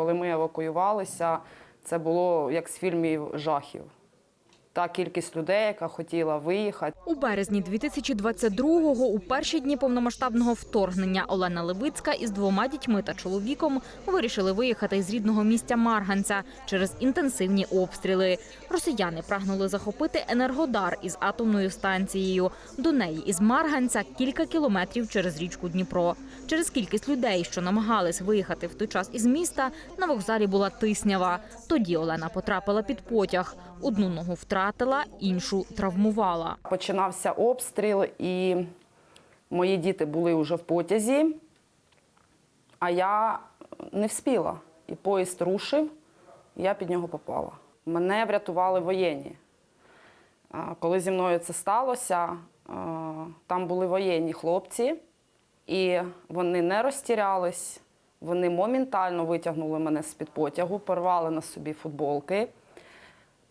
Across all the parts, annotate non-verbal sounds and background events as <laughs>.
коли ми евакуювалися, це було як з фільмів жахів. Та кількість людей, яка хотіла виїхати. У березні 2022-го, у перші дні повномасштабного вторгнення, Олена Левицька із двома дітьми та чоловіком вирішили виїхати із рідного місця Марганця через інтенсивні обстріли. Росіяни прагнули захопити енергодар із атомною станцією. До неї із Марганця кілька кілометрів через річку Дніпро. Через кількість людей, що намагались виїхати в той час із міста, на вокзалі була тиснява. Тоді Олена потрапила під потяг. Одну ногу втратила, іншу травмувала. Починався обстріл, і мої діти були вже в потязі, а я не вспіла. І поїзд рушив, і я під нього попала. Мене врятували воєнні. Коли зі мною це сталося, там були воєнні хлопці, і вони не розтірялись, вони моментально витягнули мене з-під потягу, порвали на собі футболки.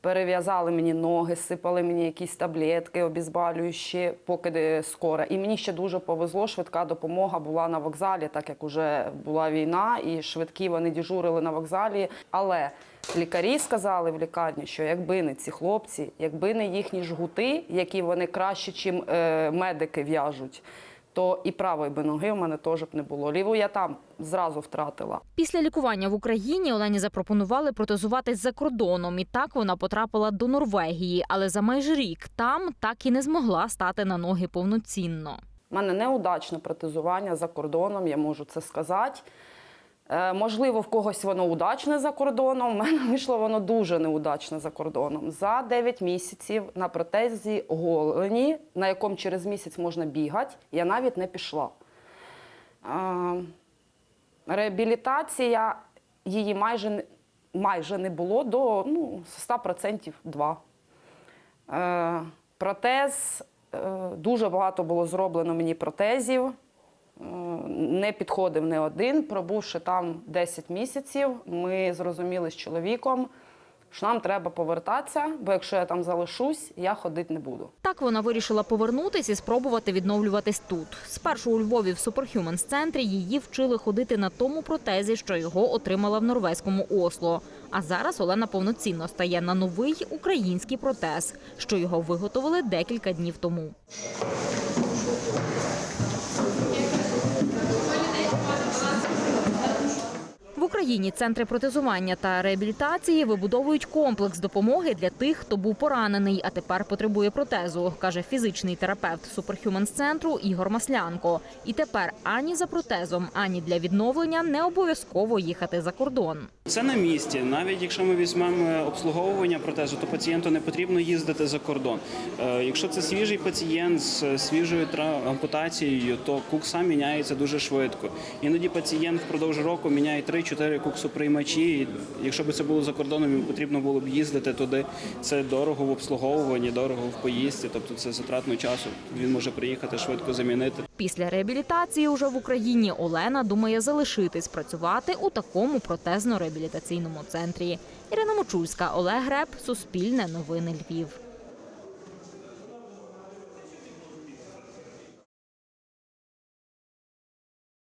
Перев'язали мені ноги, сипали мені якісь таблетки обізбалюючі, поки де скоро. І мені ще дуже повезло, швидка допомога була на вокзалі, так як вже була війна, і швидкі вони дежурили на вокзалі. Але лікарі сказали в лікарні, що якби не ці хлопці, якби не їхні жгути, які вони краще, чим е, медики в'яжуть, то і правої би ноги в мене теж б не було. Ліву я там зразу втратила. Після лікування в Україні Олені запропонували протезуватись за кордоном, і так вона потрапила до Норвегії, але за майже рік там так і не змогла стати на ноги повноцінно. У мене неудачне протезування за кордоном, я можу це сказати. Е, можливо, в когось воно удачне за кордоном. <laughs> У мене вийшло воно дуже неудачне за кордоном. За 9 місяців на протезі голені, на якому через місяць можна бігати, я навіть не пішла. Е, реабілітація її майже, майже не було до ну, 100% 2. Е, протез, дуже багато було зроблено мені протезів. Не підходив не один. Пробувши там 10 місяців, ми зрозуміли з чоловіком, що нам треба повертатися, бо якщо я там залишусь, я ходити не буду. Так вона вирішила повернутись і спробувати відновлюватись тут. Спершу у Львові в Superhumans центрі її вчили ходити на тому протезі, що його отримала в норвезькому Осло. А зараз Олена повноцінно стає на новий український протез, що його виготовили декілька днів тому. Україні центри протезування та реабілітації вибудовують комплекс допомоги для тих, хто був поранений, а тепер потребує протезу, каже фізичний терапевт Superhumans центру Ігор Маслянко. І тепер ані за протезом, ані для відновлення не обов'язково їхати за кордон. Це на місці. Навіть якщо ми візьмемо обслуговування протезу, то пацієнту не потрібно їздити за кордон. Е, Якщо це свіжий пацієнт з свіжою ампутацією, то кукса міняється дуже швидко. Іноді пацієнт впродовж року міняє 3-4 куксоприймачі. І Якщо б це було за кордоном, йому потрібно було б їздити туди. Це дорого в обслуговуванні, дорого в поїздці, тобто це затратно часу. Він може приїхати швидко замінити. Після реабілітації уже в Україні Олена думає залишитись працювати у такому протезно-реабілітаційному центрі. Ірина Мочульська, Олег Греб, Суспільне новини Львів.